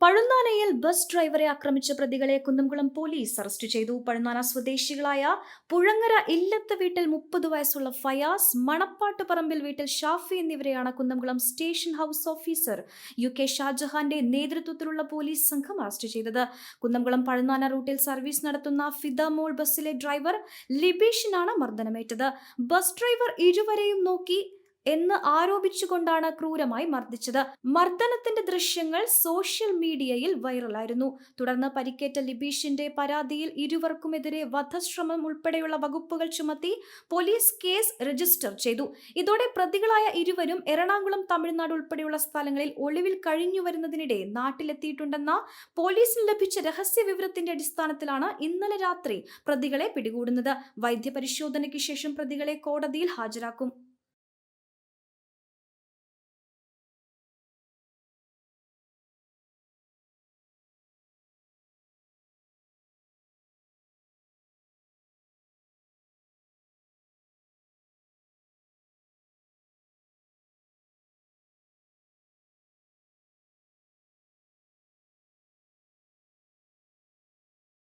പഴുന്നാനയിൽ bus ഡ്രൈവറെ ആക്രമിച്ച പ്രതികളെ കുന്നംകുളം പോലീസ് അറസ്റ്റ് ചെയ്തു. പഴുന്നാന സ്വദേശികളായ പുഴങ്ങര ഇല്ലത്ത് വീട്ടിൽ മുപ്പത് വയസ്സുള്ള ഫയാസ് മണപ്പാട്ട് പറമ്പിൽ വീട്ടിൽ ഷാഫി എന്നിവരെയാണ് Kunnamkulam station house officer U K ഷാജഹാന്റെ നേതൃത്വത്തിലുള്ള പോലീസ് സംഘം അറസ്റ്റ് ചെയ്തത്. കുന്നംകുളം പഴുന്നാന റൂട്ടിൽ സർവീസ് നടത്തുന്ന ഫിദ മോൾ ബസ്സിലെ ഡ്രൈവർ ലിബീഷിനാണ് മർദ്ദനമേറ്റത്. ബസ് ഡ്രൈവർ ഇരുവരെയും നോക്കി എന്ന് ആരോപിച്ചുകൊണ്ടാണ് ക്രൂരമായി മർദ്ദിച്ചത്. മർദ്ദനത്തിന്റെ ദൃശ്യങ്ങൾ സോഷ്യൽ മീഡിയയിൽ വൈറലായിരുന്നു. തുടർന്ന് പരിക്കേറ്റ ലിബീഷിന്റെ പരാതിയിൽ ഇരുവർക്കുമെതിരെ വധശ്രമം ഉൾപ്പെടെയുള്ള വകുപ്പുകൾ ചുമത്തി പോലീസ് കേസ് രജിസ്റ്റർ ചെയ്തു. ഇതോടെ പ്രതികളായ ഇരുവരും എറണാകുളം തമിഴ്നാട് ഉൾപ്പെടെയുള്ള സ്ഥലങ്ങളിൽ ഒളിവിൽ കഴിഞ്ഞു വരുന്നതിനിടെ നാട്ടിലെത്തിയിട്ടുണ്ടെന്ന പോലീസിന് ലഭിച്ച രഹസ്യ വിവരത്തിന്റെ അടിസ്ഥാനത്തിലാണ് ഇന്നലെ രാത്രി പ്രതികളെ പിടികൂടുന്നത്. വൈദ്യപരിശോധനയ്ക്ക് ശേഷം പ്രതികളെ കോടതിയിൽ ഹാജരാക്കും.